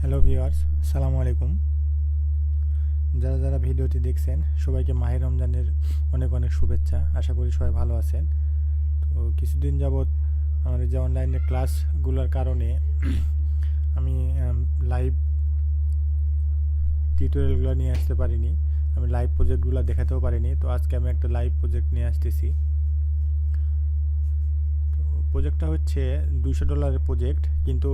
Hello viewers, সালামু আলাইকুম। যারা যারা ভিডিওটি দেখছেন, সবাইকে মাহির রমজানের অনেক অনেক শুভেচ্ছা। আশা করি সবাই ভালো আছেন। তো কিছুদিন যাবৎ এই যে অনলাইনে ক্লাসগুলোর কারণে আমি লাইভ টিউটোরিয়ালগুলো নিয়ে আসতে পারিনি। আমি লাইভ প্রজেক্টগুলো দেখাতেও পারিনি। তো আজকে আমি একটা লাইভ প্রজেক্ট নিয়ে আসতেছি। তো প্রজেক্টটা হচ্ছে দুশো ডলারের প্রজেক্ট কিন্তু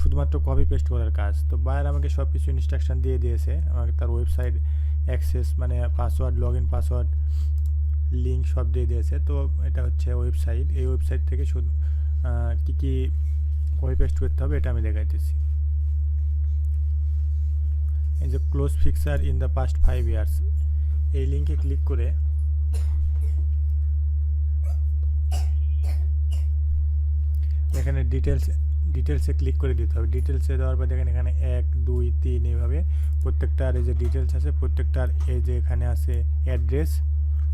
শুধুমাত্র কপি পেস্ট করার কাজ। তো বায়ার আমাকে সব কিছু ইনস্ট্রাকশন দিয়ে দিয়েছে। আমাকে তার ওয়েবসাইট অ্যাক্সেস মানে password log in password link সব দিয়ে দিয়েছে। তো এটা হচ্ছে ওয়েবসাইট এই ওয়েবসাইট থেকে শুধু কী কী কপি পেস্ট করতে হবে এটা আমি দেখাইতেছি। এই যে close fixer in the past five years এই লিঙ্কে ক্লিক করে এখানে ডিটেলস ডিটেলসে ক্লিক করে দিতে হবে। ডিটেলসে দেওয়ার পর দেখেন এখানে এক, দুই, তিন এইভাবে প্রত্যেকটার এই যে ডিটেলস আছে প্রত্যেকটার এই যে এখানে আছে অ্যাড্রেস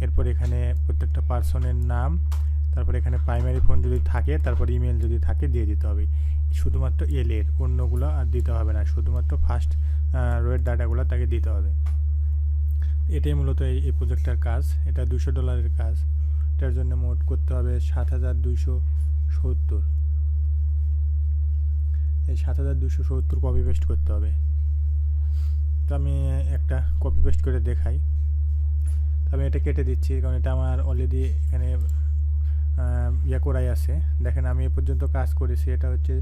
এরপর এখানে প্রত্যেকটা পার্সনের নাম, তারপর এখানে প্রাইমারি ফোন যদি থাকে, তারপর ইমেল যদি থাকে, দিয়ে দিতে হবে। শুধুমাত্র এলের অন্যগুলো আর দিতে হবে না। শুধুমাত্র ফার্স্ট রোয়ের ডাটাগুলো তাকে দিতে হবে। এটাই মূলত এই এই প্রজেক্টটার কাজ। এটা দুশো ডলারের কাজ। এটার জন্য মোট করতে হবে সাত হাজার দুইশো সত্তর। এই সাত হাজার দুশো সত্তর কপি পেস্ট করতে হবে। তো আমি একটা কপি পেস্ট করে দেখাই। তো আমি এটা কেটে দিচ্ছি, কারণ এটা আমার অলরেডি এখানে ইয়ে করাই আছে। দেখেন, আমি এ পর্যন্ত কাজ করেছি, এটা হচ্ছে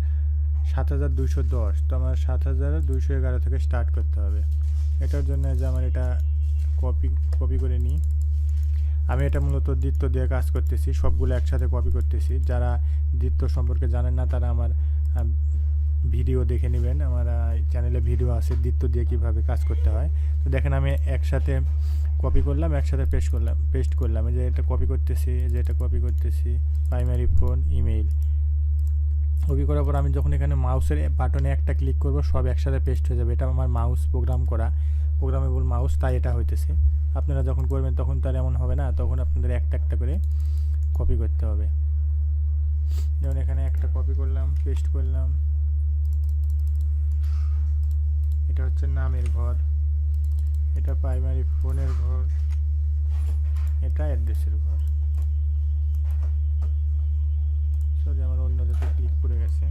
সাত হাজার দুইশো দশ। তো আমার সাত হাজার দুইশো এগারো থেকে স্টার্ট করতে হবে। এটার জন্য যে আমার এটা কপি কপি করে নিই। আমি এটা মূলত দ্বিত্ব দিয়ে কাজ করতেছি, সবগুলো একসাথে কপি করতেছি। যারা দ্বিত্ব সম্পর্কে জানেন না, তারা আমার ভিডিও দেখে নেবেন। আমার চ্যানেলে ভিডিও আছে দ্বিত্ব দিয়ে কীভাবে কাজ করতে হয়। তো দেখেন আমি একসাথে কপি করলাম, একসাথে পেস্ট করলাম পেস্ট করলাম। যে এটা কপি করতেছি যে এটা কপি করতেছি প্রাইমারি ফোন ইমেইল কপি করার পর আমি যখন এখানে মাউসের বাটনে একটা ক্লিক করব, সব একসাথে পেস্ট হয়ে যাবে। এটা আমার মাউস প্রোগ্রাম করা প্রোগ্রামেবল মাউস তাই এটা হইতেছে। আপনারা যখন করবেন তখন তার এমন হবে না, তখন আপনাদের একটা একটা করে কপি করতে হবে। যেমন এখানে একটা কপি করলাম পেস্ট করলাম এটা হচ্ছে নামের ঘর। এটা প্রাইমারি ফোনের ঘর। এটা অ্যাড্রেসের ঘর। সরি আমার অন্য যাতে ক্লিক করে গেছে।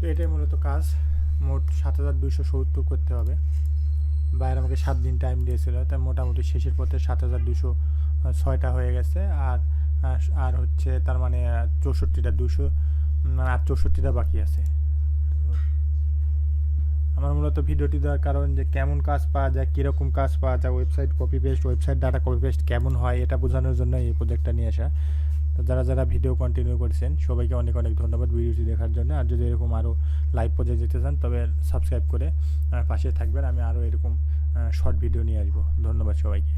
তো এটাই মূলত কাজ। মোট সাত হাজার দুইশো সত্তর করতে হবে। বাইরে আমাকে সাত দিন টাইম দিয়েছিল। তাই মোটামুটি শেষের পথে সাত হাজার দুশো ছয়টা হয়ে গেছে। আর আর হচ্ছে তার মানে চৌষট্টিটা দুশো আর চৌষট্টিটা বাকি আছে। আমার মূলত ভিডিওটি দেওয়ার কারণ যে কেমন কাজ পাওয়া যায়, কীরকম কাজ পাওয়া যায় website copy paste website data copy paste কেমন হয়, এটা বোঝানোর জন্য এই প্রজেক্টটা নিয়ে আসা। তো যারা যারা ভিডিও কন্টিনিউ করেছেন, সবাইকে অনেক অনেক ধন্যবাদ ভিডিওটি দেখার জন্য। আর যদি এরকম আরও লাইভ প্রজেক্ট যেতে চান, তবে সাবস্ক্রাইব করে পাশে থাকবেন। আমি আরও এরকম শর্ট ভিডিও নিয়ে আসব। ধন্যবাদ সবাইকে।